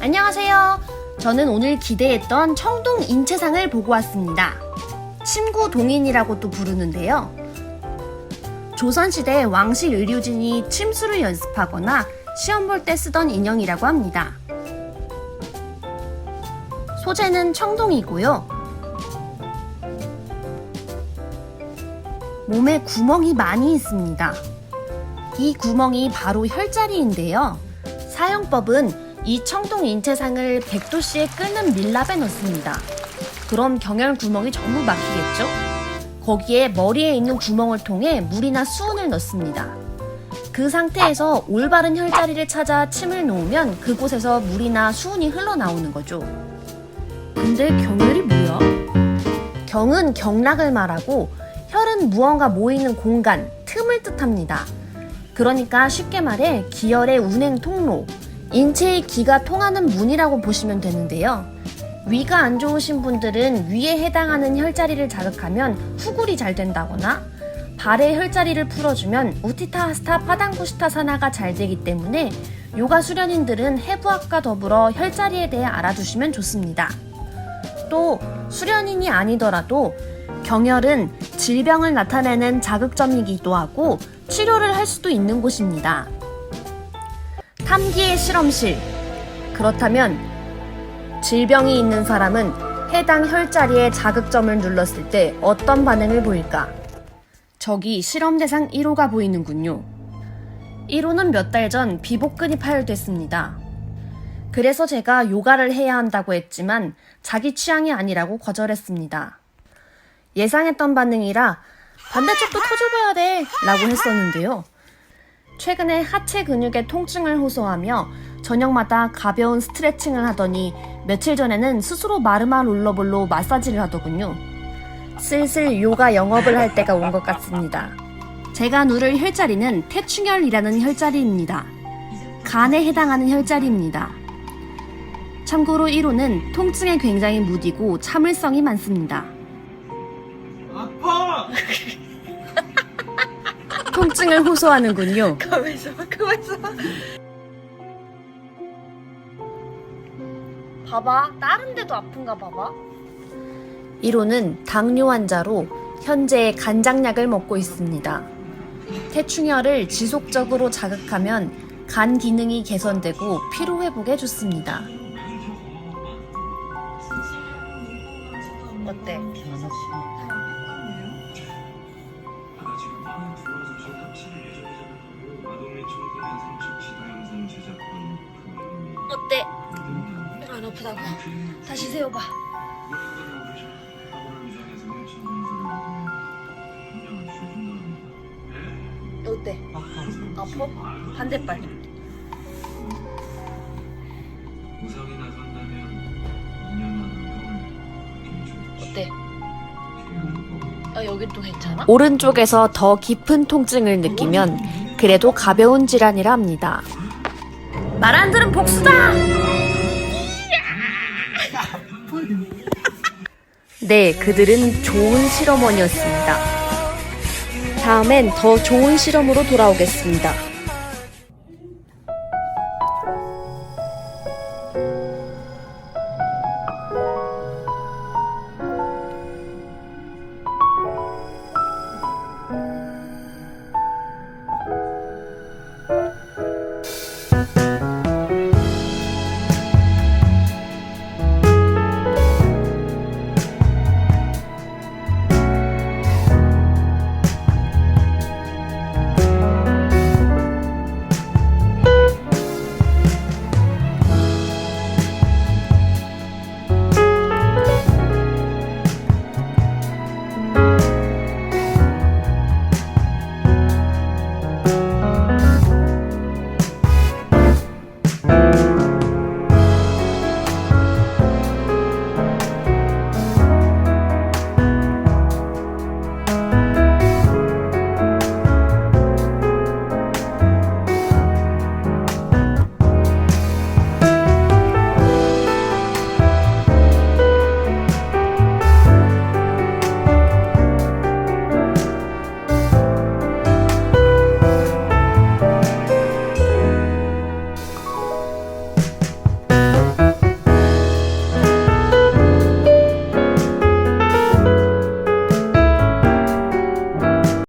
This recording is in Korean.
안녕하세요. 저는 오늘 기대했던 청동 인체상을 보고 왔습니다. 침구 동인이라고 또 부르는데요. 조선시대 왕실 의료진이 침수를 연습하거나 시험 볼 때 쓰던 인형이라고 합니다. 소재는 청동이고요. 몸에 구멍이 많이 있습니다. 이 구멍이 바로 혈자리인데요. 사용법은 이 청동 인체상을 100도씨에 끓는 밀랍에 넣습니다. 그럼 경혈 구멍이 전부 막히겠죠? 거기에 머리에 있는 구멍을 통해 물이나 수은을 넣습니다. 그 상태에서 올바른 혈자리를 찾아 침을 놓으면 그곳에서 물이나 수은이 흘러나오는 거죠. 근데 경혈이 뭐야? 경은 경락을 말하고 혈은 무언가 모이는 공간, 틈을 뜻합니다. 그러니까 쉽게 말해 기혈의 운행 통로, 인체의 기가 통하는 문이라고 보시면 되는데요. 위가 안 좋으신 분들은 위에 해당하는 혈자리를 자극하면 후굴이 잘 된다거나 발의 혈자리를 풀어주면 우티타하스타 파당구시타사나가 잘 되기 때문에 요가 수련인들은 해부학과 더불어 혈자리에 대해 알아두시면 좋습니다. 또 수련인이 아니더라도 경혈은 질병을 나타내는 자극점이기도 하고 치료를 할 수도 있는 곳입니다. 탐기의 실험실. 그렇다면 질병이 있는 사람은 해당 혈자리에 자극점을 눌렀을 때 어떤 반응을 보일까? 저기 실험 대상 1호가 보이는군요. 1호는 몇 달 전 비복근이 파열됐습니다. 그래서 제가 요가를 해야 한다고 했지만 자기 취향이 아니라고 거절했습니다. 예상했던 반응이라 반대쪽도 터줘봐야 돼 라고 했었는데요. 최근에 하체 근육의 통증을 호소하며 저녁마다 가벼운 스트레칭을 하더니 며칠 전에는 스스로 마르마 롤러볼로 마사지를 하더군요. 슬슬 요가 영업을 할 때가 온 것 같습니다. 제가 누를 혈자리는 태충혈이라는 혈자리입니다. 간에 해당하는 혈자리입니다. 참고로 1호는 통증에 굉장히 무디고 참을성이 많습니다. 통증을 호소하는군요. 가만있어, 가만있어. 봐봐. 다른 데도 아픈가 봐봐. 1호는 당뇨 환자로 현재 간장약을 먹고 있습니다. 태충혈을 지속적으로 자극하면 간 기능이 개선되고 피로 회복에 좋습니다. 어때? 어때? 안 아프다고? 다시 세워봐. 어때? 아파? 반대발. 우상이나 2년 어때? 아, 또 괜찮아? 오른쪽에서 더 깊은 통증을 느끼면 그래도 가벼운 질환이라 합니다. 말 안 들은 복수다! 네, 그들은 좋은 실어머니였습니다. 다음엔 더 좋은 실험으로 돌아오겠습니다.